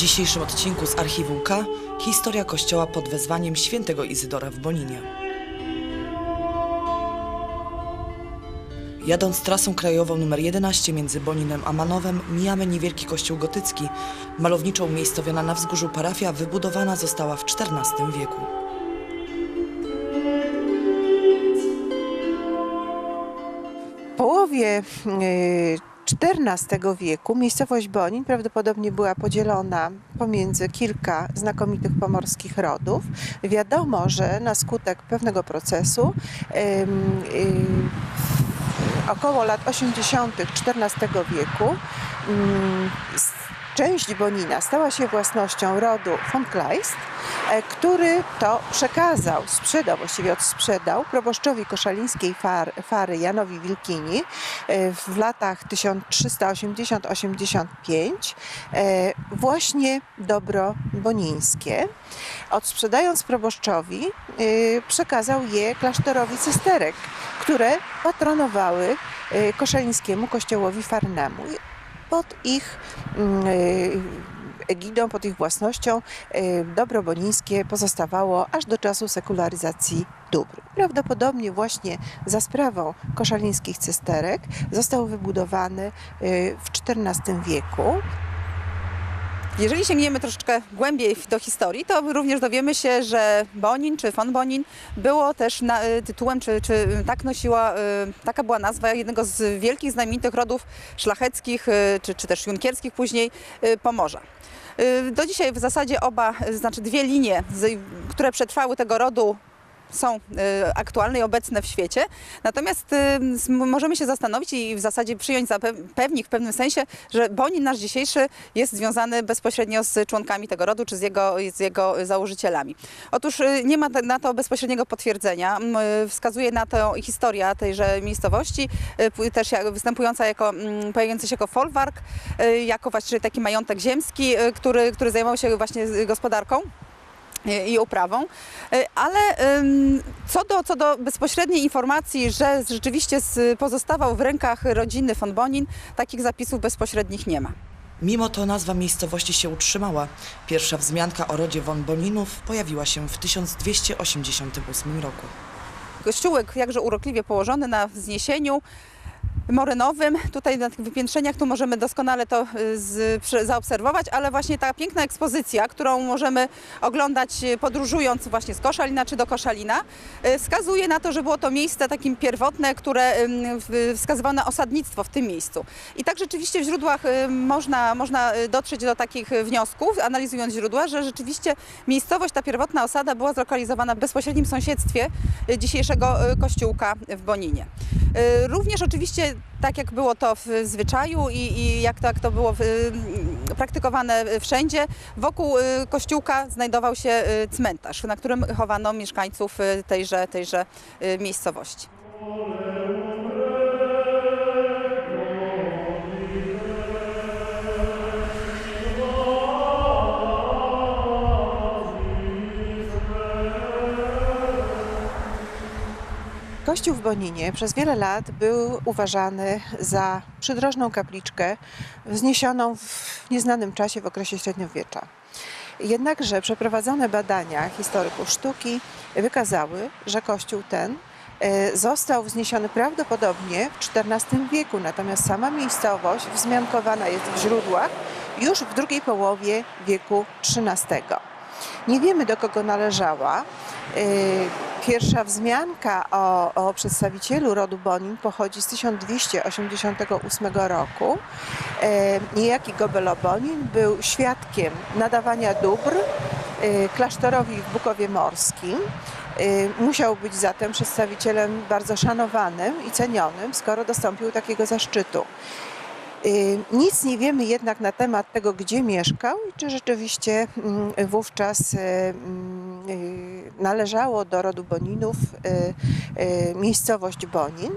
dzisiejszym odcinku z Archiwum K historia kościoła pod wezwaniem świętego Izydora w Boninie. Jadąc trasą krajową nr 11 między Boninem a Manowem, mijamy niewielki kościół gotycki. Malowniczo umiejscowiona na wzgórzu parafia wybudowana została w XIV wieku. Połowie y, XIV wieku miejscowość Bonin prawdopodobnie była podzielona pomiędzy kilka znakomitych pomorskich rodów. Wiadomo, że na skutek pewnego procesu około lat 80. XIV wieku s- część Bonina stała się własnością rodu von Kleist, e, który to przekazał, sprzedał, właściwie odsprzedał proboszczowi koszalińskiej far, Fary Janowi Wilkini e, w latach 1380-85 e, właśnie dobro bonińskie. Odsprzedając proboszczowi przekazał je klasztorowi cysterek, które patronowały koszalińskiemu kościołowi farnemu pod ich mm, y, egidą, pod ich własnością y, dobro bonińskie pozostawało aż do czasu sekularyzacji dóbr. Prawdopodobnie właśnie za sprawą koszalińskich cysterek został wybudowany y, w XIV wieku. Jeżeli sięgniemy troszeczkę głębiej do historii, to również dowiemy się, że Bonin czy von Bonin było też na, y, tytułem, czy, czy tak nosiła, y, taka była nazwa jednego z wielkich, znamienitych rodów szlacheckich, y, czy, czy też junkierskich później Pomorza. Do dzisiaj w zasadzie oba, znaczy dwie linie, które przetrwały tego rodu są y, aktualne i obecne w świecie. Natomiast y, możemy się zastanowić i w zasadzie przyjąć za pe- pewnik w pewnym sensie, że Bonin nasz dzisiejszy jest związany bezpośrednio z członkami tego rodu, czy z jego, z jego założycielami. Otóż y, nie ma na to bezpośredniego potwierdzenia. Wskazuje na to historia tejże miejscowości, też występująca jako, pojawiający się jako folwark, jako właśnie taki majątek ziemski, który, który zajmował się właśnie gospodarką i uprawą. Y, Ale co do, co do bezpośredniej informacji, że rzeczywiście pozostawał w rękach rodziny von Bonin, takich zapisów bezpośrednich nie ma. Mimo to nazwa miejscowości się utrzymała. Pierwsza wzmianka o rodzie von Boninów pojawiła się w 1288 roku. Kościółek jakże urokliwie położony na wzniesieniu morynowym. Tutaj na tych wypiętrzeniach tu możemy doskonale to y, z, zaobserwować, ale właśnie ta piękna ekspozycja, którą możemy oglądać y, podróżując właśnie z Koszalina czy do Koszalina, y, wskazuje na to, że było to miejsce takim pierwotne, które wskazywało na osadnictwo w tym miejscu. I tak rzeczywiście w źródłach można, można dotrzeć do takich wniosków, analizując źródła, że rzeczywiście miejscowość, ta pierwotna osada była zlokalizowana w bezpośrednim sąsiedztwie dzisiejszego kościółka w Boninie. Również oczywiście, tak jak było to w zwyczaju i, i jak, to, jak to było w, y, praktykowane wszędzie, wokół y, kościółka znajdował się y, cmentarz, na którym chowano mieszkańców tejże, tejże miejscowości. Kościół w Boninie przez wiele lat był uważany za przydrożną kapliczkę wzniesioną w nieznanym czasie w okresie średniowiecza. Jednakże przeprowadzone badania historyków sztuki wykazały, że kościół ten e, został wzniesiony prawdopodobnie w XIV wieku, natomiast sama miejscowość wzmiankowana jest w źródłach już w drugiej połowie wieku XIII. Nie wiemy do kogo należała. Y, Pierwsza wzmianka o, o przedstawicielu rodu Bonin pochodzi z 1288 roku. E, Niejaki Gobelo Bonin był świadkiem nadawania dóbr y, klasztorowi w Bukowie Morskim. Y, Musiał być zatem przedstawicielem bardzo szanowanym i cenionym, skoro dostąpił takiego zaszczytu. Y, Nic nie wiemy jednak na temat tego, gdzie mieszkał i czy rzeczywiście mm, wówczas y, mm, y, należało do rodu Boninów miejscowość Bonin.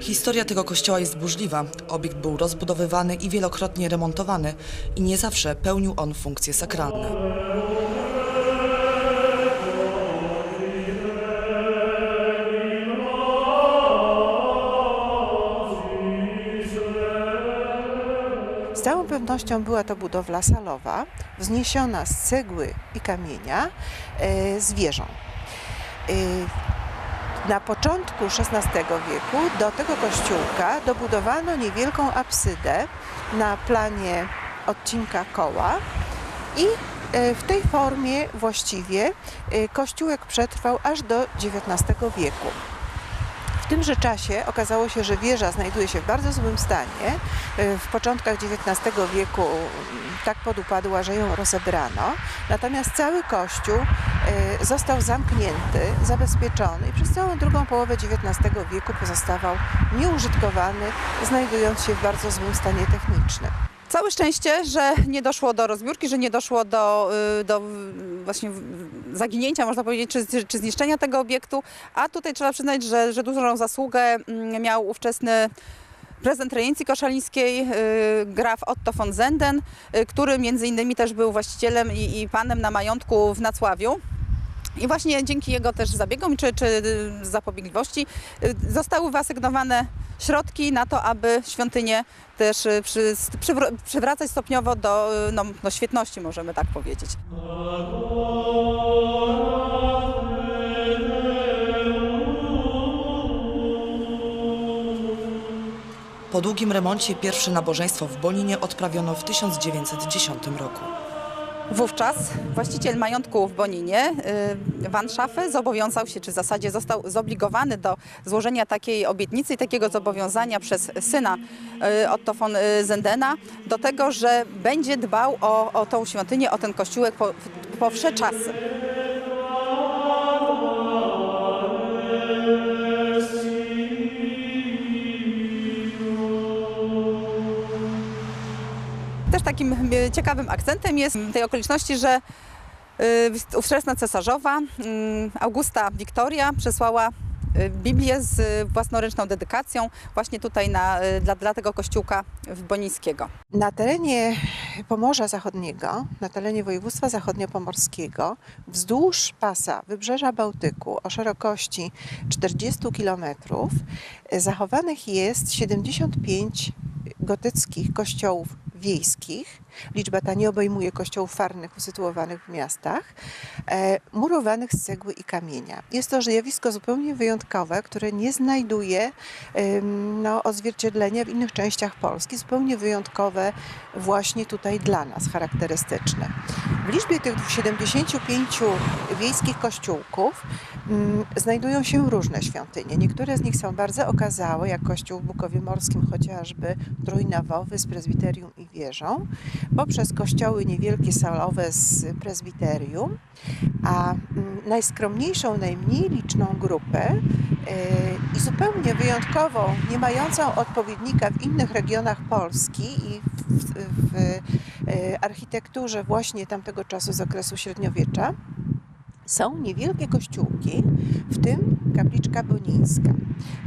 Historia tego kościoła jest burzliwa. Obiekt był rozbudowywany i wielokrotnie remontowany i nie zawsze pełnił on funkcje sakralne. Z całą pewnością była to budowla salowa, wzniesiona z cegły i kamienia e, z wieżą. E, Na początku XVI wieku do tego kościółka dobudowano niewielką absydę na planie odcinka koła i e, w tej formie właściwie kościółek przetrwał aż do XIX wieku. Tymże czasie okazało się, że wieża znajduje się w bardzo złym stanie. E, W początkach XIX wieku mm, tak podupadła, że ją rozebrano. Natomiast cały kościół e, został zamknięty, zabezpieczony i przez całą drugą połowę XIX wieku pozostawał nieużytkowany, znajdując się w bardzo złym stanie technicznym. Całe szczęście, że nie doszło do rozbiórki, że nie doszło do, y, do y, właśnie zaginięcia, można powiedzieć, czy, czy zniszczenia tego obiektu. A tutaj trzeba przyznać, że, że dużą zasługę mm, miał ówczesny prezydent rejencji koszalińskiej, y, graf Otto von Zenden, który między innymi też był właścicielem i, i panem na majątku w Nacławiu. I właśnie dzięki jego też zabiegom czy, czy y, zapobiegliwości y, zostały wyasygnowane środki na to, aby świątynię też y, przy, przywr- przywracać stopniowo do, no, do świetności, możemy tak powiedzieć. Po długim remoncie pierwsze nabożeństwo w Boninie odprawiono w 1910 roku. Wówczas właściciel majątku w Boninie, y, Van Schaffe, zobowiązał się, czy w zasadzie został zobligowany do złożenia takiej obietnicy i takiego zobowiązania przez syna y, Otto von y, Zendena do tego, że będzie dbał o, o tą świątynię, o ten kościółek po, po wsze czasy. Też takim e, ciekawym akcentem jest tej okoliczności, że e, ówczesna cesarzowa mm, Augusta Wiktoria przesłała e, Biblię z własnoręczną dedykacją właśnie tutaj na, dla, dla tego kościółka w Bonińskiego. Na terenie Pomorza Zachodniego, na terenie województwa zachodniopomorskiego, wzdłuż pasa Wybrzeża Bałtyku o szerokości 40 km zachowanych jest 75 gotyckich kościołów wiejskich. Liczba ta nie obejmuje kościołów farnych usytuowanych w miastach, e, murowanych z cegły i kamienia. Jest to zjawisko zupełnie wyjątkowe, które nie znajduje em, no, odzwierciedlenia w innych częściach Polski, zupełnie wyjątkowe właśnie tutaj dla nas, charakterystyczne. W liczbie tych 75 wiejskich kościółków znajdują się różne świątynie. Niektóre z nich są bardzo okazałe, jak kościół w Bukowie Morskim chociażby trójnawowy z prezbiterium i wieżą, poprzez kościoły niewielkie salowe z prezbiterium, a mm, najskromniejszą, najmniej liczną grupę e, i zupełnie wyjątkową, nie mającą odpowiednika w innych regionach Polski i w, w, w e, architekturze właśnie tamtego czasu z okresu średniowiecza, są niewielkie kościółki, w tym kapliczka bonińska.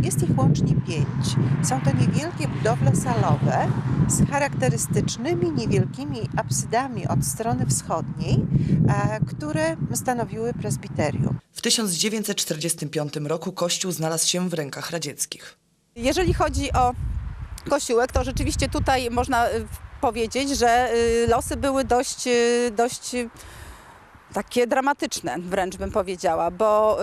Jest ich łącznie pięć. Są to niewielkie budowle salowe z charakterystycznymi niewielkimi absydami od strony wschodniej, a, które stanowiły prezbiterium. W 1945 roku kościół znalazł się w rękach radzieckich. Jeżeli chodzi o kościółek, to rzeczywiście tutaj można y, powiedzieć, że y, losy były dość, dość takie dramatyczne, wręcz bym powiedziała, bo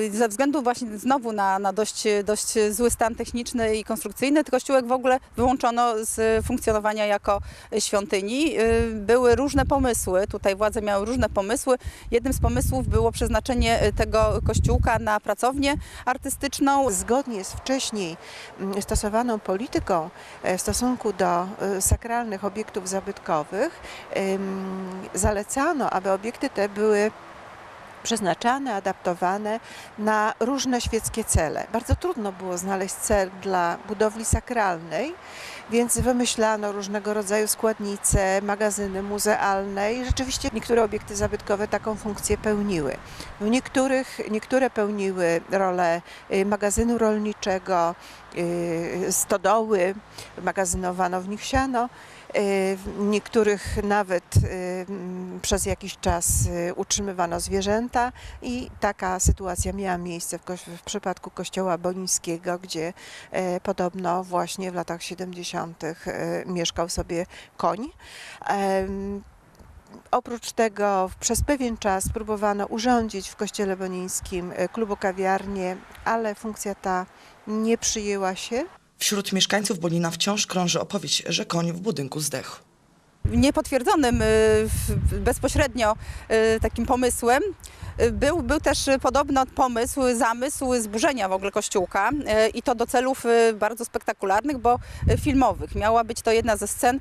y, ze względu właśnie znowu na, na dość, dość zły stan techniczny i konstrukcyjny, kościółek w ogóle wyłączono z funkcjonowania jako świątyni. Y, Były różne pomysły, tutaj władze miały różne pomysły. Jednym z pomysłów było przeznaczenie y, tego kościółka na pracownię artystyczną. Zgodnie z wcześniej mm, stosowaną polityką e, w stosunku do e, sakralnych obiektów zabytkowych, zalecano, aby obiekty te były przeznaczane, adaptowane na różne świeckie cele. Bardzo trudno było znaleźć cel dla budowli sakralnej, więc wymyślano różnego rodzaju składnice, magazyny muzealne i rzeczywiście niektóre obiekty zabytkowe taką funkcję pełniły. W niektórych, niektóre pełniły rolę y, magazynu rolniczego, y, stodoły, magazynowano w nich siano. W niektórych nawet y, przez jakiś czas y, utrzymywano zwierzęta i taka sytuacja miała miejsce w, w przypadku kościoła bonińskiego, gdzie e, podobno właśnie w latach 70. e, mieszkał sobie koń. Oprócz tego przez pewien czas próbowano urządzić w kościele bonińskim e, klubu kawiarnię, ale funkcja ta nie przyjęła się. Wśród mieszkańców Bonina wciąż krąży opowieść, że koń w budynku zdechł. Niepotwierdzonym y, bezpośrednio y, takim pomysłem. y, Był, był też podobno pomysł, zamysł zburzenia w ogóle kościółka i to do celów bardzo spektakularnych, bo filmowych. Miała być to jedna ze scen.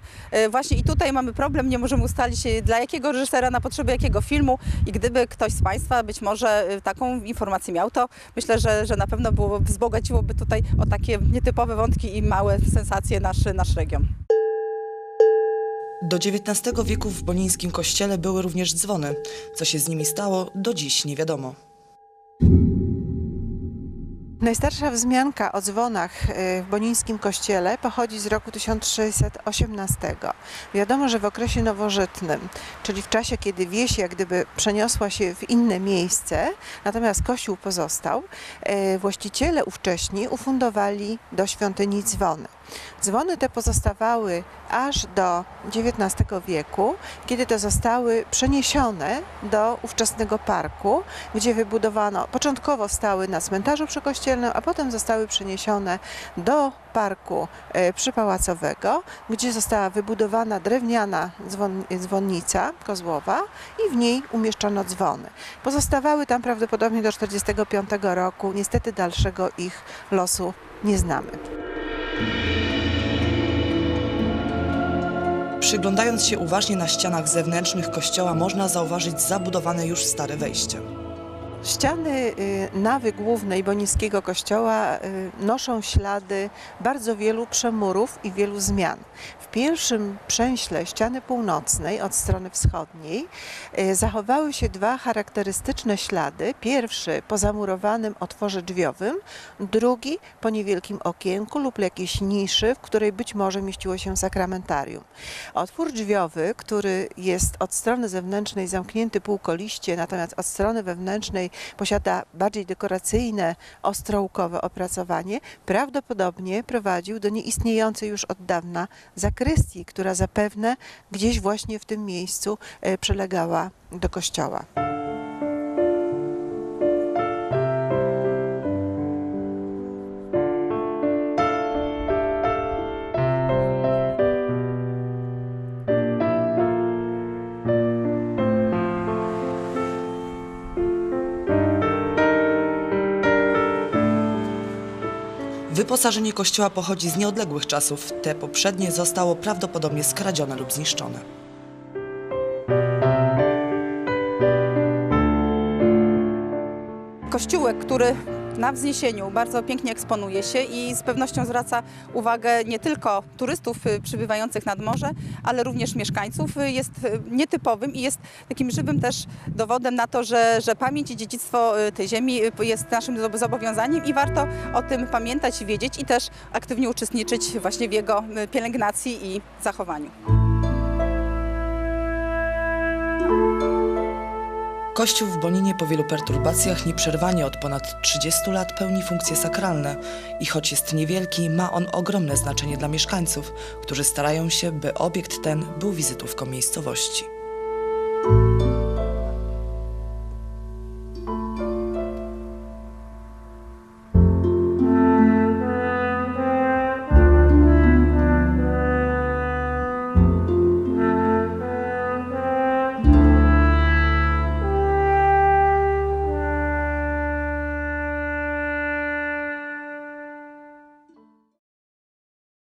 Właśnie i tutaj mamy problem, nie możemy ustalić dla jakiego reżysera, na potrzeby jakiego filmu i gdyby ktoś z Państwa być może taką informację miał, to myślę, że, że na pewno było, wzbogaciłoby tutaj o takie nietypowe wątki i małe sensacje nasz, nasz region. Do XIX wieku w bonińskim kościele były również dzwony. Co się z nimi stało, do dziś nie wiadomo. Najstarsza wzmianka o dzwonach e, w bonińskim kościele pochodzi z roku 1618. Wiadomo, że w okresie nowożytnym, czyli w czasie, kiedy wieś jak gdyby przeniosła się w inne miejsce, natomiast kościół pozostał, e, właściciele ówcześni ufundowali do świątyni dzwony. Dzwony te pozostawały aż do XIX wieku, kiedy to zostały przeniesione do ówczesnego parku, gdzie wybudowano, początkowo stały na cmentarzu przykościelnym, a potem zostały przeniesione do parku e, przypałacowego, gdzie została wybudowana drewniana dzwon, dzwonnica kozłowa i w niej umieszczono dzwony. Pozostawały tam prawdopodobnie do 1945 roku. Niestety dalszego ich losu nie znamy. Przyglądając się uważnie na ścianach zewnętrznych kościoła, można zauważyć zabudowane już stare wejście. Ściany y, nawy głównej bonińskiego kościoła y, noszą ślady bardzo wielu przemurów i wielu zmian. W pierwszym przęśle ściany północnej od strony wschodniej y, zachowały się dwa charakterystyczne ślady. Pierwszy po zamurowanym otworze drzwiowym, drugi po niewielkim okienku lub jakiejś niszy, w której być może mieściło się sakramentarium. Otwór drzwiowy, który jest od strony zewnętrznej zamknięty półkoliście, natomiast od strony wewnętrznej posiada bardziej dekoracyjne, ostrołkowe opracowanie, prawdopodobnie prowadził do nieistniejącej już od dawna zakrystii, która zapewne gdzieś właśnie w tym miejscu e, przylegała do kościoła. Wyposażenie kościoła pochodzi z nieodległych czasów. Te poprzednie zostało prawdopodobnie skradzione lub zniszczone. kościółek, który na wzniesieniu bardzo pięknie eksponuje się i z pewnością zwraca uwagę nie tylko turystów y, przybywających nad morze, ale również mieszkańców. Y, Jest y, nietypowym i jest takim żywym też dowodem na to, że, że pamięć i dziedzictwo tej ziemi jest naszym zob- zobowiązaniem i warto o tym pamiętać wiedzieć i też aktywnie uczestniczyć właśnie w jego pielęgnacji i zachowaniu. Kościół w Boninie po wielu perturbacjach nieprzerwanie od ponad 30 lat pełni funkcje sakralne i choć jest niewielki, ma on ogromne znaczenie dla mieszkańców, którzy starają się, by obiekt ten był wizytówką miejscowości.